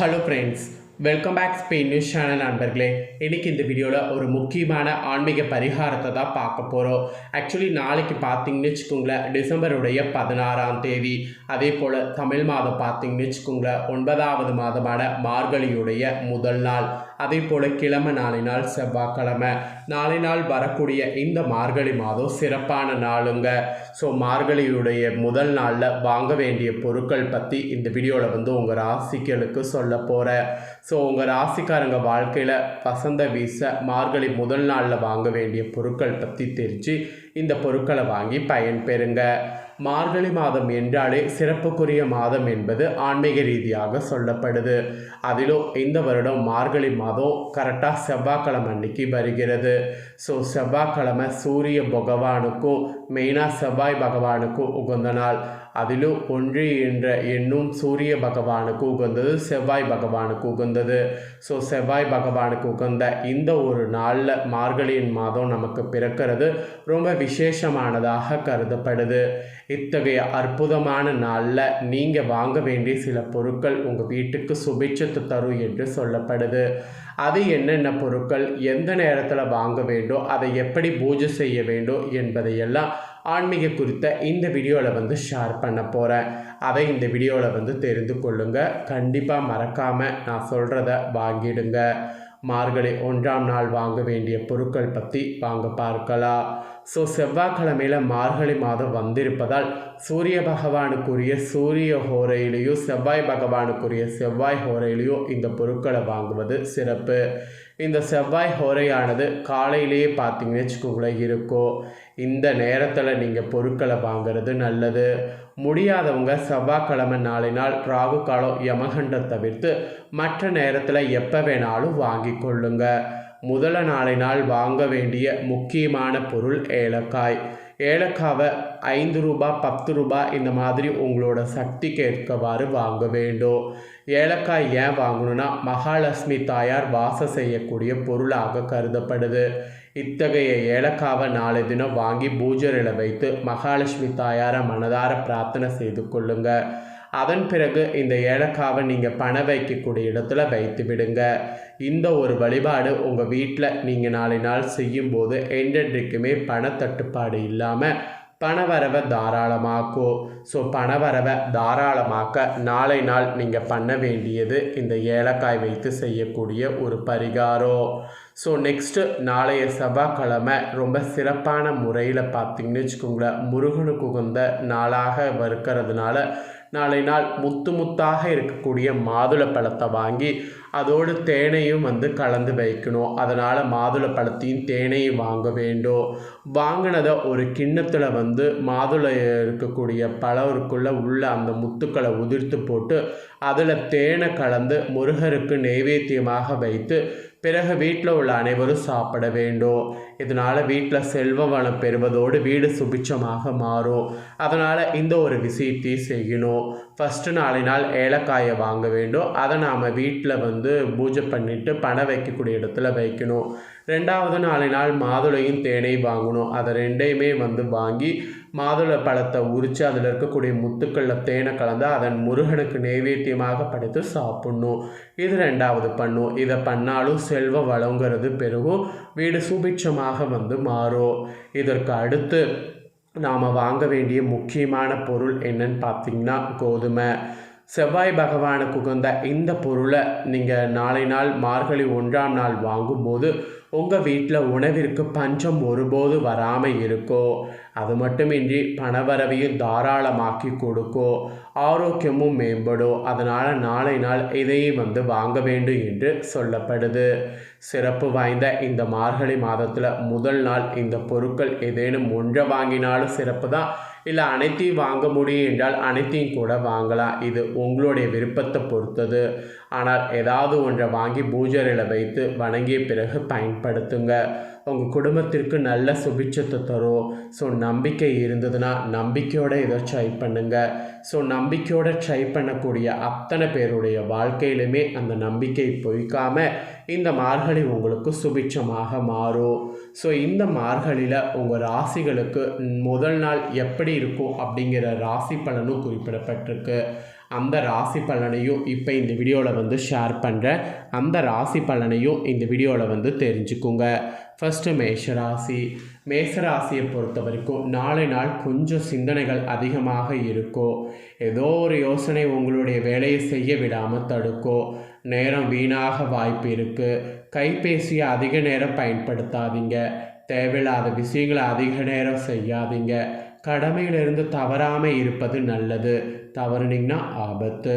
Hello friends welcome back Spain news channel நண்பர்களே. இன்னைக்கு இந்த வீடியோவில் ஒரு முக்கியமான ஆன்மீக பரிகாரத்தை தான் பார்க்க போகிறோம் ஆக்சுவலி நாளைக்கு பார்த்தீங்கன்னு வச்சுக்கோங்களேன் டிசம்பருடைய பதினாறாம் தேதி. அதே போல் தமிழ் மாதம் பார்த்தீங்கன்னு வச்சுக்கோங்களேன் ஒன்பதாவது மாதமான மார்கழியுடைய முதல் நாள். அதே போல் கிழமை நாளை நாள் செவ்வாய்க்கிழமை. நாளை நாள் வரக்கூடிய இந்த மார்கழி மாதம் சிறப்பான நாளுங்க. ஸோ மார்கழியுடைய முதல் நாளில் வாங்க வேண்டிய பொருட்கள் பற்றி இந்த வீடியோவில் வந்து உங்கள் ராசிகளுக்கு சொல்ல போகிறேன் ஸோ உங்கள் ராசிக்காரங்க வாழ்க்கையில் வசந்த வீச மார்கழி முதல் நாளில் வாங்க வேண்டிய பொருட்கள் பற்றி தெரிஞ்சு இந்த பொருட்களை வாங்கி பயன்பெறுங்க மார்கழி மாதம் என்றாலே சிறப்புக்குரிய மாதம் என்பது ஆன்மீக ரீதியாக சொல்லப்படுது. அதிலும் இந்த வருடம் மார்கழி மாதம் கரெக்டாக செவ்வாய்க்கிழமை அன்னைக்கு வருகிறது. ஸோ செவ்வாய்க்கிழமை சூரிய பகவானுக்கும் மெயினாக செவ்வாய் பகவானுக்கும் உகந்த நாள். அதிலும் ஒன்று என்ற எண்ணும் சூரிய பகவானுக்கு உகந்தது செவ்வாய் பகவானுக்கு உகந்தது ஸோ செவ்வாய் பகவானுக்கு உகந்த இந்த ஒரு நாளில் மார்கழியின் மாதம் நமக்கு பிறக்கிறது ரொம்ப விசேஷமானதாக கருதப்படுது இத்தகைய அற்புதமான நாளில் நீங்கள் வாங்க வேண்டிய சில பொருட்கள் உங்கள் வீட்டுக்கு சுபிச்சத்து தரும் என்று சொல்லப்படுது அது என்னென்ன பொருட்கள் எந்த நேரத்தில் வாங்க வேண்டும் அதை எப்படி பூஜை செய்ய வேண்டும் என்பதையெல்லாம் ஆன்மீக குறித்த இந்த வீடியோவில் வந்து ஷேர் பண்ண போகிறேன் அதை இந்த வீடியோவில் வந்து தெரிந்து கொள்ளுங்கள் கண்டிப்பாக மறக்காமல் நான் சொல்கிறத வாங்கிடுங்க. மார்கழி ஒன்றாம் நாள் வாங்க வேண்டிய பொருட்கள் பற்றி வாங்க பார்க்கலாம். ஸோ செவ்வாய்க்கிழமையில் மார்கழி மாதம் வந்திருப்பதால் சூரிய பகவானுக்குரிய சூரிய ஹோரையிலேயோ செவ்வாய் பகவானுக்குரிய செவ்வாய் ஹோரையிலேயோ இந்த பொருட்களை வாங்குவது சிறப்பு. இந்த செவ்வாய் ஹோரையானது காலையிலேயே பார்த்தீங்கன்னு வச்சுக்கோங்களேன் இருக்கும் இந்த நேரத்தில் நீங்கள் பொருட்களை வாங்குறது நல்லது. முடியாதவங்க செவ்வாய்க்கிழமை நாளை நாள் ராகு காலம் யமகண்டம் தவிர்த்து மற்ற நேரத்தில் எப்போ வேணாலும் வாங்கி கொள்ளுங்க. முதல நாளை நாள் வாங்க வேண்டிய முக்கியமான பொருள் ஏலக்காய். ஏலக்காவை ஐந்து ரூபா பத்து ரூபா இந்த மாதிரி உங்களோட சக்திக்கு ஏற்கவாறு வாங்க வேண்டும். ஏலக்காய் ஏன் வாங்கணும்னா மகாலட்சுமி தாயார் வாசம் செய்யக்கூடிய பொருளாக கருதப்படுது. இத்தகைய ஏலக்காவை நாளை தினம் வாங்கி பூஜையில் வைத்து மகாலட்சுமி தாயாரை மனதார பிரார்த்தனை செய்து கொள்ளுங்கள் அதன் பிறகு இந்த ஏலக்காவை நீங்கள் பணம் வைக்கக்கூடிய இடத்துல வைத்து விடுங்க. இந்த ஒரு வழிபாடு உங்கள் வீட்டில் நீங்கள் நாளை நாள் செய்யும்போது என்றென்றைக்குமே பணத்தட்டுப்பாடு இல்லாமல் பணவரவை தாராளமாக்கும் ஸோ பணவரவை தாராளமாக்க நாளை நாள் நீங்கள் பண்ண வேண்டியது இந்த ஏலக்காய் வைத்து செய்யக்கூடிய ஒரு பரிகாரம். ஸோ நெக்ஸ்ட்டு நாளைய செவ்வாய்க்கிழமை ரொம்ப சிறப்பான முறையில் பார்த்தீங்கன்னு வச்சுக்கோங்களேன். முருகனுக்கு உகந்த நாளாக இருக்கிறதுனால நாளை நாள் முத்து முத்தாக இருக்கக்கூடிய மாதுளை பழத்தை வாங்கி அதோடு தேனையும் வந்து கலந்து வைக்கணும். அதனால் மாதுளை பழத்தையும் தேனையும் வாங்க வேண்டும். வாங்கினதை ஒரு கிண்ணத்தில் வந்து மாதுளை இருக்கக்கூடிய பழவருக்குள்ளே உள்ள அந்த முத்துக்களை உதிர்த்து போட்டு அதில் தேனை கலந்து முருகருக்கு நைவேத்தியமாக வைத்து பிறகு வீட்டில் உள்ள அனைவரும் சாப்பிட வேண்டும். இதனால் வீட்டில் செல்வ வளம் பெறுவதோடு வீடு சுபிச்சமாக மாறும். அதனால் இந்த ஒரு விஷயத்தையும் செய்யணும். ஃபஸ்ட்டு நாளை நாள் ஏலக்காயை வாங்க வேண்டும். அதை நாம் வீட்டில் வந்து பூஜை பண்ணிவிட்டு பணம் வைக்கக்கூடிய இடத்துல வைக்கணும். ரெண்டாவது நாளை நாள் மாதுளையும் தேனை வாங்கணும். அதை ரெண்டையுமே வந்து வாங்கி மாதுளை பழத்தை உரித்து அதில் இருக்கக்கூடிய முத்துக்களில் தேனை கலந்து அதன் முருகனுக்கு நைவேத்தியமாக படைத்து சாப்பிட்ணும். இது ரெண்டாவது பண்ணும். இதை பண்ணாலும் செல்வ வளங்கிறது பெருகும். வீடு சுபிட்சமாக வந்து மாறும். இதற்கு அடுத்து நாம் வாங்க வேண்டிய முக்கியமான பொருள் என்னன்னு பார்த்தீங்கன்னா கோதுமை. செவ்வாய் பகவானுக்கு உகந்த இந்த பொருளை நீங்கள் நாளை நாள் மார்கழி ஒன்றாம் நாள் வாங்கும்போது உங்கள் வீட்டில் உணவிற்கு பஞ்சம் ஒருபோது வராமல் இருக்கோ அது மட்டுமின்றி பணவரவையும் தாராளமாக்கி கொடுக்கோ ஆரோக்கியமும் மேம்படும் அதனால் நாளை நாள் இதையே வந்து வாங்க வேண்டும் என்று சொல்லப்படுது. சிறப்பு வாய்ந்த இந்த மார்கழி மாதத்தில் முதல் நாள் இந்த பொருட்கள் ஏதேனும் ஒன்றை வாங்கினாலும் சிறப்பு தான் இல்லை அனைத்தையும் வாங்க முடியும் என்றால் அனைத்தையும் கூட வாங்கலாம். இது உங்களுடைய விருப்பத்தை பொறுத்தது. ஆனால் ஏதாவது ஒன்றை வாங்கி பூஜையில் வைத்து வணங்கிய பிறகு பயன்படுத்துங்க. உங்கள் குடும்பத்திற்கு நல்ல சுபிட்சத்தை தரும். ஸோ நம்பிக்கை இருந்ததுன்னா நம்பிக்கையோடு இதை ட்ரை பண்ணுங்கள் ஸோ நம்பிக்கையோடு ட்ரை பண்ணக்கூடிய அத்தனை பேருடைய வாழ்க்கையிலுமே அந்த நம்பிக்கை பொய்க்காமல் இந்த மார்கழி உங்களுக்கு சுபிட்சமாக மாறும். ஸோ இந்த மார்கழியில் உங்கள் ராசிகளுக்கு முதல் நாள் எப்படி இருக்கும் அப்படிங்கிற ராசி பலனும் குறிப்பிடப்பட்டிருக்கு. அந்த ராசி பலனையும் இப்போ இந்த வீடியோவில் வந்து ஷேர் பண்ணுறேன் அந்த ராசி பலனையும் இந்த வீடியோவில் வந்து தெரிஞ்சுக்குங்க. ஃபஸ்ட்டு மேஷராசி. மேசராசியை பொறுத்த வரைக்கும் நாளை நாள் கொஞ்சம் சிந்தனைகள் அதிகமாக இருக்கும். ஏதோ ஒரு யோசனை உங்களுடைய வேலையை செய்ய விடாமல் தடுக்கும். நேரம் வீணாக வாய்ப்பு இருக்குது கைபேசியை அதிக நேரம் பயன்படுத்தாதீங்க. தேவையில்லாத விஷயங்களை அதிக நேரம் செய்யாதீங்க. கடமையிலிருந்து தவறாமல் இருப்பது நல்லது. தவறுனீங்கன்னா ஆபத்து.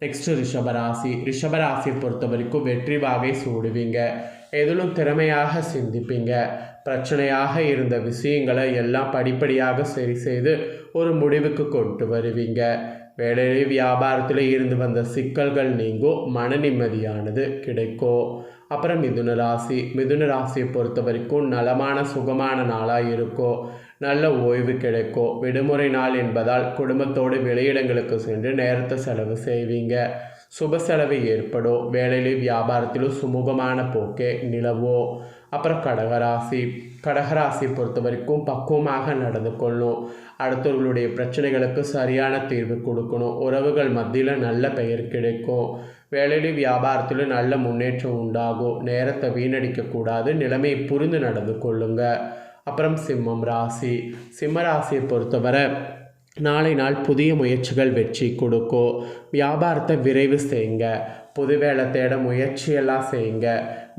நெக்ஸ்ட் ரிஷபராசி. ரிஷபராசியை பொறுத்த வரைக்கும் வெற்றி வாகை சூடுவீங்க. எதிலும் திறமையாக சிந்திப்பீங்க. பிரச்சனையாக இருந்த விஷயங்களை எல்லாம் படிப்படியாக சரி செய்து ஒரு முடிவுக்கு கொண்டு வருவீங்க. வேலையிலே வியாபாரத்தில் இருந்து வந்த சிக்கல்கள் நீங்கும் மன நிம்மதியானது கிடைக்கும் அப்புறம் மிதுன ராசி. மிதுன ராசியை பொறுத்த வரைக்கும் நலமான சுகமான நாளாக இருக்கும் நல்ல ஓய்வு கிடைக்கும். விடுமுறை நாள் என்பதால் குடும்பத்தோடு வெளியிடங்களுக்கு சென்று நேரத்தை செலவு செய்வீங்க. சுப செலவு ஏற்படும். வேலையிலும் வியாபாரத்திலும் சுமூகமான போக்கே நிலவோ. அப்புறம் கடகராசி. கடகராசியை பொறுத்த வரைக்கும் பக்குவமாக நடந்து கொள்ளும். அடுத்தவர்களுடைய பிரச்சனைகளுக்கு சரியான தீர்வு கொடுக்கணும். உறவுகள் மத்தியில் நல்ல பெயர் கிடைக்கும். வேலையிலும் வியாபாரத்திலும் நல்ல முன்னேற்றம் உண்டாகும். நேரத்தை வீணடிக்கக்கூடாது. நிலைமையை புரிந்து நடந்து கொள்ளுங்கள் அப்புறம் சிம்மம் ராசி. சிம்ம ராசியை பொறுத்தவரை நாளை நாள் புதிய முயற்சிகள் வெற்றி கொடுக்கும் வியாபாரத்தை விரைவு செய்யுங்க. புது வேலை தேட முயற்சியெல்லாம் செய்யுங்க.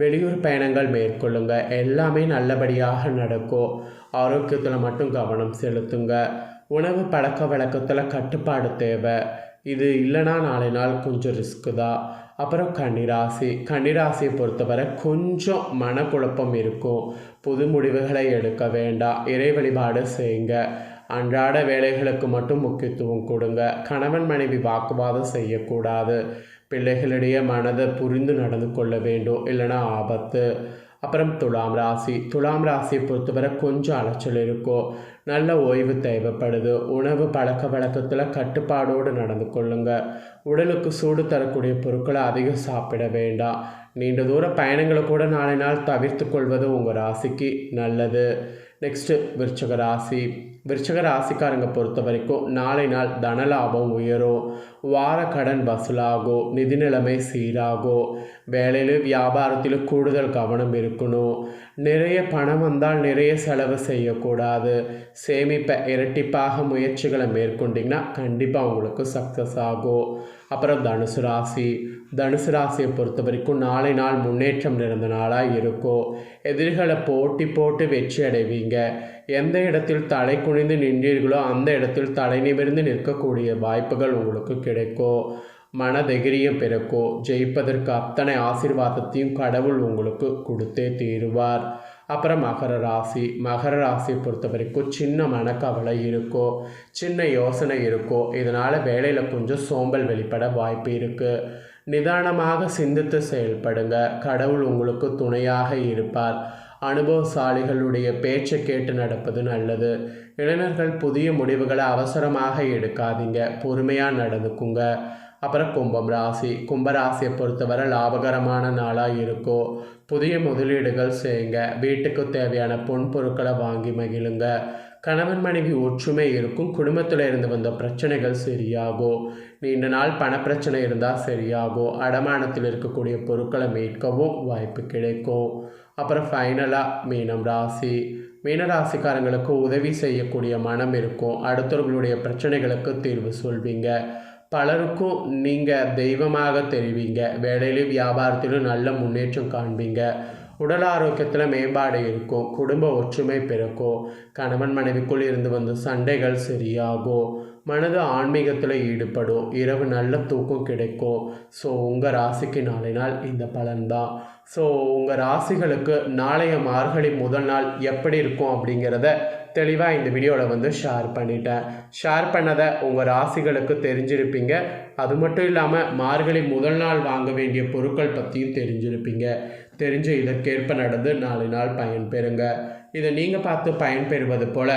வெளியூர் பயணங்கள் மேற்கொள்ளுங்க. எல்லாமே நல்லபடியாக நடக்கும் ஆரோக்கியத்தில் மட்டும் கவனம் செலுத்துங்க. உணவு பழக்க வழக்கத்தில் கட்டுப்பாடு தேவை. இது இல்லைனா நாளை நாள் கொஞ்சம் ரிஸ்க்கு தான். அப்புறம் கன்னிராசி. கன்னிராசியை பொறுத்தவரை கொஞ்சம் மனக்குழப்பம் இருக்கும். புது முடிவுகளை எடுக்க வேண்டாம். இறை வழிபாடு செய்யுங்க. அன்றாட வேலைகளுக்கு மட்டும் முக்கியத்துவம் கொடுங்க. கணவன் மனைவி வாக்குவாதம் செய்யக்கூடாது. பிள்ளைகளிடையே மனதை புரிந்து நடந்து கொள்ள வேண்டும். இல்லைன்னா ஆபத்து. அப்புறம் துலாம் ராசி. துலாம் ராசியை பொறுத்தவரை கொஞ்சம் அலைச்சல் இருக்கும். நல்ல ஓய்வு தேவைப்படுது. உணவு பழக்க வழக்கத்தில் கட்டுப்பாடோடு நடந்து கொள்ளுங்க. உடலுக்கு சூடு தரக்கூடிய பொருட்களை அதிகம் சாப்பிட வேண்டாம். நீண்ட தூர பயணங்களை கூட நாளை நாள் தவிர்த்து கொள்வது உங்கள் ராசிக்கு நல்லது. நெக்ஸ்ட்டு விருச்சக ராசி விருச்சக ராசிக்காரங்க பொறுத்த வரைக்கும் நாளை நாள் தனலாபம் உயரும். வார கடன் வசூலாகும் நிதி நிலைமை சீராகும் வேலையிலும் வியாபாரத்திலும் கூடுதல் கவனம் இருக்கணும். நிறைய பணம் வந்தால் நிறைய செலவு செய்யக்கூடாது. சேமிப்பை இரட்டிப்பாக முயற்சிகளை மேற்கொண்டிங்கன்னா கண்டிப்பாக உங்களுக்கு சக்ஸஸ் ஆகும். அப்புறம் தனுசு ராசி. தனுசு ராசியை பொறுத்த வரைக்கும் நாளை நாள் முன்னேற்றம் நிறைந்த நாளாக இருக்கும் எதிர்களை போட்டி போட்டு வெற்றி அடைவீங்க. எந்த இடத்தில் தலை குனிந்து நின்றீர்களோ அந்த இடத்தில் தலை நிமிர்ந்து நிற்கக்கூடிய வாய்ப்புகள் உங்களுக்கு கிடைக்கும் மனதைரியம் பிறக்கும் ஜெயிப்பதற்கு அத்தனை ஆசீர்வாதத்தையும் கடவுள் உங்களுக்கு கொடுத்தே தீருவார். அப்புறம் மகர ராசி. மகர ராசியை பொறுத்த வரைக்கும் சின்ன மனக்கவலை இருக்கோ சின்ன யோசனை இருக்கோ இதனால் வேலையில் கொஞ்சம் சோம்பல் வெளிப்பட வாய்ப்பு இருக்குது நிதானமாக சிந்தித்து செயல்படுங்க. கடவுள் உங்களுக்கு துணையாக இருப்பார். அனுபவசாலிகளுடைய பேச்சை கேட்டு நடப்பது நல்லது. இளைஞர்கள் புதிய முடிவுகளை அவசரமாக எடுக்காதீங்க. பொறுமையாக நடந்துக்குங்க. அப்புறம் கும்பம் ராசி கும்பராசியை பொறுத்தவரை லாபகரமான நாளாக இருக்கும் புதிய முதலீடுகள் செய்யுங்க. வீட்டுக்கு தேவையான பொன் பொருட்களை வாங்கி மகிழுங்க. கணவன் மனைவி ஒற்றுமை இருக்கும். குடும்பத்தில் இருந்து வந்த பிரச்சனைகள் சரியாகும் நீண்ட நாள் பணப்பிரச்சனை இருந்தால் சரியாகும் அடமானத்தில் இருக்கக்கூடிய பொருட்களை மீட்கவும் வாய்ப்பு கிடைக்கும். அப்புறம் ஃபைனலாக மீனம் ராசி. மீனராசிக்காரங்களுக்கு உதவி செய்யக்கூடிய மனம் இருக்கும். அடுத்தவர்களுடைய பிரச்சனைகளுக்கு தீர்வு சொல்வீங்க. பலருக்கும் நீங்கள் தெய்வமாக தெரிவிங்க. வேலையிலும் வியாபாரத்திலும் நல்ல முன்னேற்றம் காண்பீங்க. உடல் ஆரோக்கியத்தில் மேம்பாடு இருக்கும். குடும்ப ஒற்றுமை பிறக்கும். கணவன் மனைவிக்குள் இருந்து வந்த சண்டைகள் சரியாகும். மனது ஆன்மீகத்தில் ஈடுபடும். இரவு நல்ல தூக்கம் கிடைக்கும். ஸோ உங்கள் ராசிக்கு நாளை நாள் இந்த பலன்தான். ஸோ உங்கள் ராசிகளுக்கு நாளைய மார்கழி முதல் நாள் எப்படி இருக்கும் அப்படிங்கிறத தெளிவாக இந்த வீடியோவில் வந்து ஷேர் பண்ணிட்டேன். ஷேர் பண்ணதை உங்கள் ராசிகளுக்கு தெரிஞ்சிருப்பீங்க. அது மட்டும் இல்லாமல் மார்கழி முதல் நாள் வாங்க வேண்டிய பொருட்கள் பற்றியும் தெரிஞ்சிருப்பீங்க. தெரிஞ்சு இதற்கேற்ப நடந்து நாலு நாள் பயன் பெறுங்க. இதை நீங்கள் பார்த்து பயன்பெறுவது போல்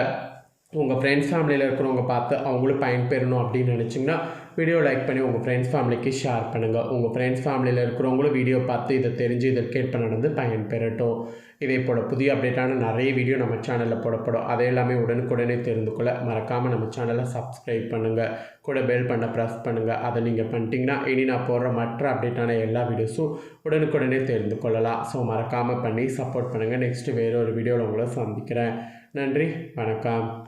உங்கள் ஃப்ரெண்ட்ஸ் ஃபேமிலியில் இருக்கிறவங்க பார்த்து அவங்களும் பயன்பெறணும் அப்படின்னு நினச்சிங்கன்னா வீடியோ லைக் பண்ணி உங்கள் ஃப்ரெண்ட்ஸ் ஃபேமிலிக்கு ஷேர் பண்ணுங்கள் உங்கள் ஃப்ரெண்ட்ஸ் ஃபேமிலியில் இருக்கிறவங்களும் வீடியோ பார்த்து இதை தெரிஞ்சு இதை கேட்ப நடந்து பயன்பெறட்டும். இதே போல் புதிய அப்டேட்டான நிறைய வீடியோ நம்ம சேனலில் போடப்படும். அதை எல்லாமே உடனுக்குடனே தெரிந்து கொள்ள மறக்காமல் நம்ம சேனலை சப்ஸ்கிரைப் பண்ணுங்கள் கூட பெல் பண்ண ப்ரெஸ் பண்ணுங்கள் அதை நீங்கள் பண்ணிட்டீங்கன்னா இனி நான் போடுற மற்ற அப்டேட்டான எல்லா வீடியோஸும் உடனுக்குடனே தெரிந்து கொள்ளலாம். ஸோ மறக்காமல் பண்ணி சப்போர்ட் பண்ணுங்கள் நெக்ஸ்ட்டு வேறு ஒரு வீடியோவில் உங்களை சந்திக்கிறேன். நன்றி. வணக்கம்.